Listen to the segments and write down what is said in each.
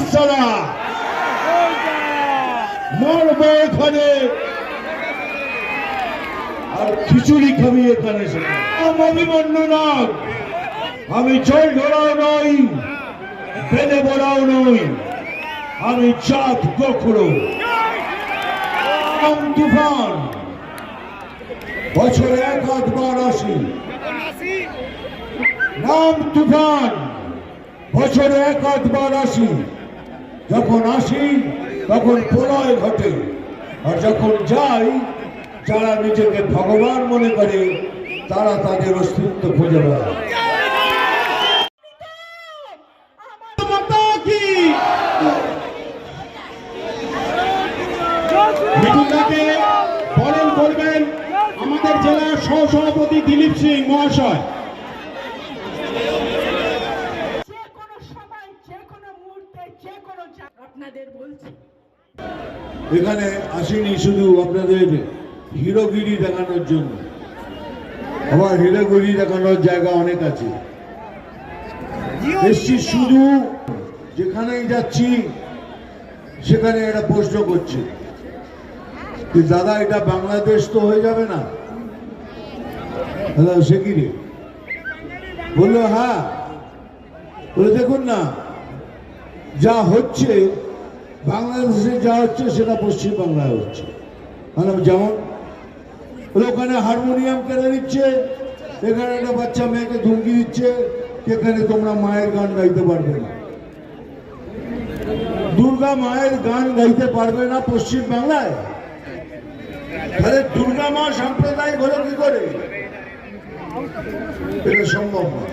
বাচ্চারা মরবো এখানে। আর খিচুড়ি খাবি এখানে। আমি জল ধরাও নই বেদে বড়াও নই। আমি চাঁদ গোখরো। তুফান। বছরে এক আধবার আসি। নাম তুফান। বছরে এক আধবার আসি। যখন আসি, তখন প্রলয় ঘটে। আর যখন যাই, যারা নিজেকে ভগবান মনে করে, তারা তাদের অস্তিত্ব খুঁজে করবেন আমাদের জেলার সহসভাপতি দিলীপ সিং মহাশয় যে কোনো সময় যে কোনো মুহূর্তে যে কোনো জা- আপনাদের বলছি। এখানে আসেনি শুধু আপনাদের হিরোগিরি দেখানোর জন্য। আবার হিরোগিরি দেখানোর জায়গা অনেক আছে। এসছি শুধু যেখানেই যাচ্ছি, সেখানে এটা প্রশ্ন করছে। যে দাদা, এটা বাংলাদেশ তো হয়ে যাবে না? দাদা, সে কি রে? বলল হ্যাঁ। বলে, দেখুন না যা হচ্ছে, বাংলাদেশে যা হচ্ছে, সেটা পশ্চিম বাংলায় হচ্ছে। মানে যেমন ওখানে হারমোনিয়াম কেড়ে দিচ্ছে এখানে একটা বাচ্চা মেয়েকে ধুমকি দিচ্ছে, এখানে তোমরা মায়ের গান গাইতে পারবে না। দুর্গা মায়ের গান গাইতে পারবে না পশ্চিম বাংলায় তাহলে দুর্গা মা সাম্প্রদায়িক হলো কি করে? এটা সম্ভব না।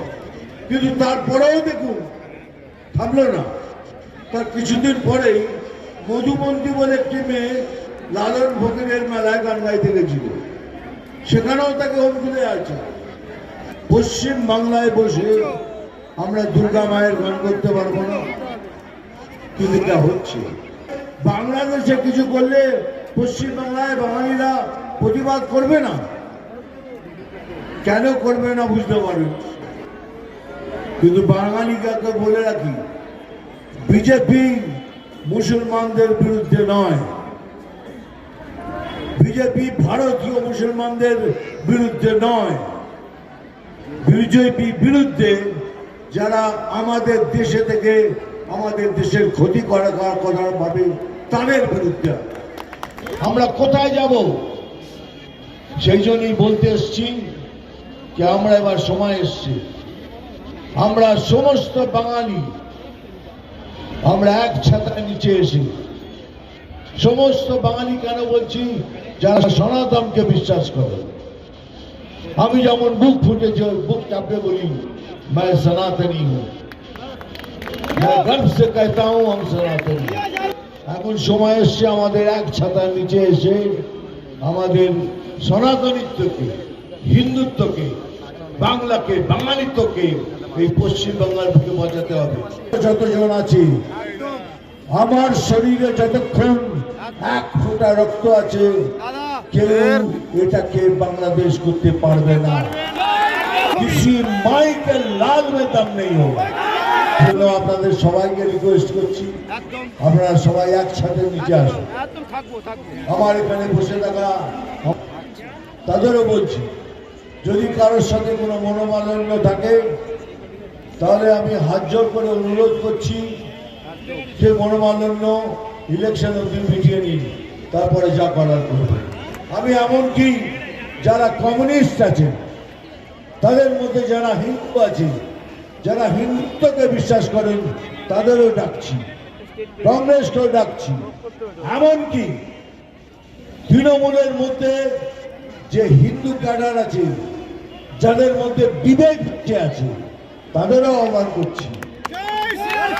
কিন্তু তারপরেও দেখুন, থামলো না। তার কিছুদিন পরেই মধুমন্তী বলে একটি মেয়ে লালন ফকিরের মেলায় গান গাইতে গেছিল। সেখানেও তাকে হুমকি দেওয়া আছে। পশ্চিম বাংলায় বসে আমরা দুর্গা মায়ের গান করতে পারব না। কিন্তু এটা হচ্ছে। বাংলাদেশে কিছু করলে পশ্চিম বাংলায় বাঙালিরা প্রতিবাদ করবে না। কেন করবে না বুঝতে পারবেন কিন্তু বাঙালিকে বলে রাখি বিজেপি মুসলমানদের বিরুদ্ধে নয়। বিজেপি ভারতীয় মুসলমানদের বিরুদ্ধে নয়। বিজেপি বিরুদ্ধে যারা আমাদের দেশে থেকে আমাদের দেশের ক্ষতি করা করার কথা ভাবে, তাদের বিরুদ্ধে। আমরা কোথায় যাব? সেই জন্যই বলতে এসছি যে আমরা এবার সময় এসছি। আমরা সমস্ত বাঙালি আমরা এক ছাতার নিচে এসে সমস্ত বাঙালি কেন বলছি যারা সনাতনকে বিশ্বাস করে আমি যেমন বুক ফুটে যে- বুক চাপড়ে বলি मैं सनातनी हूँ मैं गर्व से कहता हूँ हम सनातनी এখন সময় এসছে আমাদের এক ছাতার নিচে এসে আমাদের সনাতনিত্বকে হিন্দুত্বকে বাংলাকে বাঙালিত্বকে এই পশ্চিম বাংলার বুকে বাঁচাতে হবে। যতজন আছি, আমার শরীরে যতক্ষণ এক ফোঁটা রক্ত আছে, কেউ এটাকে বাংলাদেশ করতে পারবে না। কিসি মাই কে লাল নেই হোগা জন্য আপনাদের সবাইকে রিকোয়েস্ট করছি? আপনারা সবাই একসাথে নিচে থাকব আমার এখানে বসে থাকা, তাদেরও বলছি, যদি কারোর সাথে কোনো মনোমালিন্য থাকে তাহলে আমি হাত জোর করে অনুরোধ করছি যে মনোমালিন্য ইলেকশন অব্দি মিটিয়ে নিন, তারপরে যা করার করবে আমি এমনকি যারা কমিউনিস্ট আছেন, তাদের মধ্যে যারা হিন্দু আছে যারা হিন্দুত্বকে বিশ্বাস করেন, তাদেরও ডাকছি, কংগ্রেসকেও ডাকছি। এমনকি তৃণমূলের মধ্যে যে হিন্দু ক্যাডার আছে, যাদের মধ্যে বিবেক আছে তাদেরও আহ্বান করছি।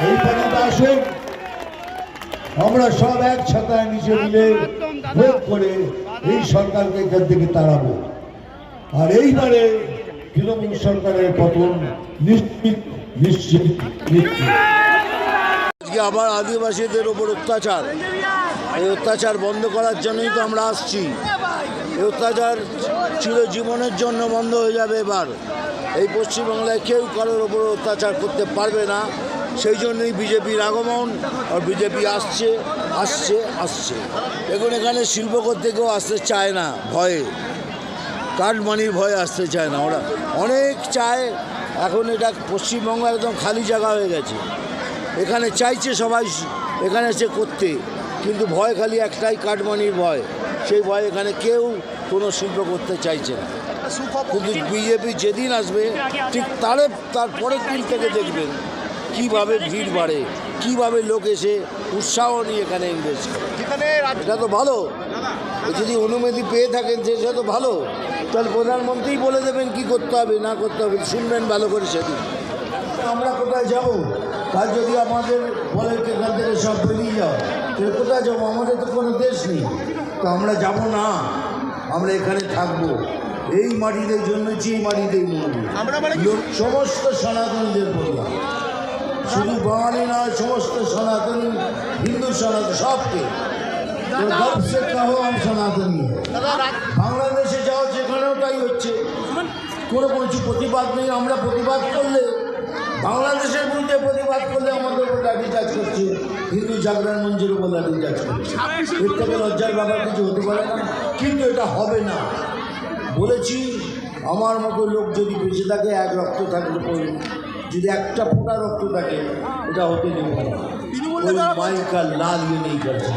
এই পর্যন্ত আসুন। আমরা সব এক ছাতায় নিচে মিলে ভোট করে এই সরকারকে এখান থেকে তাড়াবো। আর এইবারে তৃণমূল সরকারের পতন নিশ্চিত নিশ্চিত নিশ্চিত। আজকে আবার আদিবাসীদের ওপর অত্যাচার। এই অত্যাচার বন্ধ করার জন্যই তো আমরা আসছি। অত্যাচার চিরজীবনের জন্য বন্ধ হয়ে যাবে এবার। এই পশ্চিমবাংলায় কেউ কারোর ওপর অত্যাচার করতে পারবে না। সেই জন্যই বিজেপির আগমন আর বিজেপি আসছে আসছে আসছে। এখন এখানে শিল্প করতে কেউ আসতে চায় না, ভয়ে। কাঠমানির ভয়ে আসতে চায় না। ওরা অনেক চায়, এখন এটা পশ্চিমবঙ্গ একদম খালি জায়গা হয়ে গেছে। এখানে চাইছে সবাই, এখানে এসে করতে। কিন্তু ভয় খালি একটাই কাঠমানির ভয়। সেই ভয় এখানে কেউ কোনো শিল্প করতে চাইছে না। কিন্তু বিজেপি যেদিন আসবে, ঠিক তারে, তার পরের দিন থেকে দেখবেন কীভাবে ভিড় বাড়ে, কীভাবে লোক এসে উৎসাহ নিয়ে এখানে ইনভেস্ট করে। এটা তো ভালো। যদি অনুমতি পেয়ে থাকেন সেটা তো ভালো। তাহলে প্রধানমন্ত্রী বলে দেবেন কি করতে হবে, না করতে হবে, শুনবেন ভালো করে সেদিন। আমরা কোথায় যাব? তার যদি আমাদের বলে কি এখান থেকে সব বেরিয়ে যাও, তাহলে কোথায় যাব? আমাদের তো কোনো দেশ নেই। তো আমরা যাব না। আমরা এখানে থাকব। এই মাটিতে জন্মেছি এই মাটিতেই মরবো সমস্ত সনাতনদের বললাম শুধু বাঙালি নয় সমস্ত সনাতন হিন্দু সনাতন সবকে। তো গর্ব সে কাহো আম সনাতনী। বাংলাদেশে যাও যেখানেও তাই হচ্ছে। কোনো কিছু প্রতিবাদ নেই আমরা প্রতিবাদ করলে বাংলাদেশের বিরুদ্ধে প্রতিবাদ করলে আমাদের উপর লাঠি চার্জ করছে। হিন্দু জাগরণ মঞ্চের উপর লাঠি চার্জ করছে। এর থেকে লজ্জার ব্যাপার কিছু হতে পারে না, কিন্তু এটা হবে না। বলেছি, আমার মতো লোক যদি বেঁচে থাকে, এক রক্ত থাকলে পড়বে যদি একটা ফোঁটা রক্ত থাকে, এটা হতে দেবো না। মাইকা লাল ইয়ে নেই করছে।